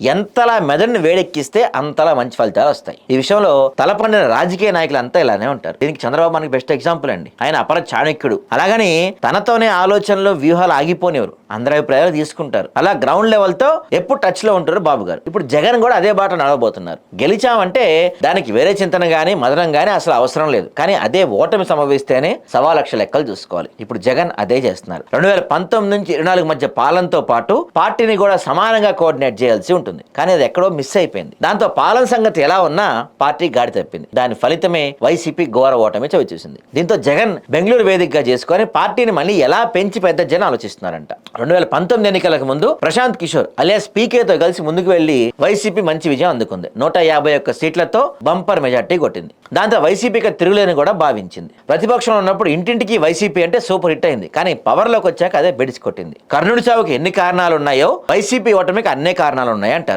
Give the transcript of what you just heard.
ఎంతలా మెదడుని వేడెక్కిస్తే అంతలా మంచి ఫలితాలు వస్తాయి. ఈ విషయంలో తలపండిన రాజకీయ నాయకులు అంతా ఇలానే ఉంటారు. దీనికి చంద్రబాబు మనకి బెస్ట్ ఎగ్జాంపుల్ అండి. ఆయన అపర చాణక్యుడు. అలాగని తనతోనే ఆలోచనలు వ్యూహాలు ఆగిపోనేవారు అందరి అభిప్రాయాలు తీసుకుంటారు. అలా గ్రౌండ్ లెవెల్తో ఎప్పుడు టచ్లో ఉంటారు బాబు గారు. ఇప్పుడు జగన్ కూడా అదే బాట నడవబోతున్నారు. గెలిచామంటే దానికి వేరే చింతన గానీ మదనం గానీ అసలు అవసరం లేదు. కానీ అదే ఓటమి సంభవిస్తేనే సవా లక్ష లెక్కలు చూసుకోవాలి. ఇప్పుడు జగన్ అదే చేస్తున్నారు. రెండు వేల పంతొమ్మిది నుంచి ఇరవై నాలుగు మధ్య పాలనతో పాటు పార్టీని కూడా సమానంగా కోఆర్డినేట్ చేయాల్సి ఉంటుంది. కానీ అది ఎక్కడో మిస్ అయిపోయింది. దాంతో పాలన సంగతి ఎలా ఉన్నా పార్టీ గాడి తప్పింది. దాని ఫలితమే వైసీపీ ఘోర ఓటమి చవిచూసింది. దీంతో జగన్ బెంగళూరు వేదికగా చేసుకొని పార్టీని మళ్ళీ ఎలా పెంచి పెద్ద జనం ఆలోచిస్తున్నారంట. రెండు వేల పంతొమ్మిది ఎన్నికలకు ముందు ప్రశాంత్ కిషోర్ అలియాస్ పీకేతో కలిసి ముందుకు వెళ్ళి వైసీపీ మంచి విజయం అందుకుంది. నూట యాభై ఒక్క సీట్లతో బంపర్ మెజార్టీ కొట్టింది. దాంతో వైసీపీకి తిరుగులేని కూడా భావించింది. ప్రతిపక్షంలో ఉన్నప్పుడు ఇంటింటికి వైసీపీ అంటే సూపర్ హిట్ అయింది. కానీ పవర్లోకి వచ్చాక అదే బెడిసి కొట్టింది. కర్ణుడి చావుకి ఎన్ని కారణాలు ఉన్నాయో వైసీపీ ఓటమికి అన్నే కారణాలు ఉన్నాయంటారు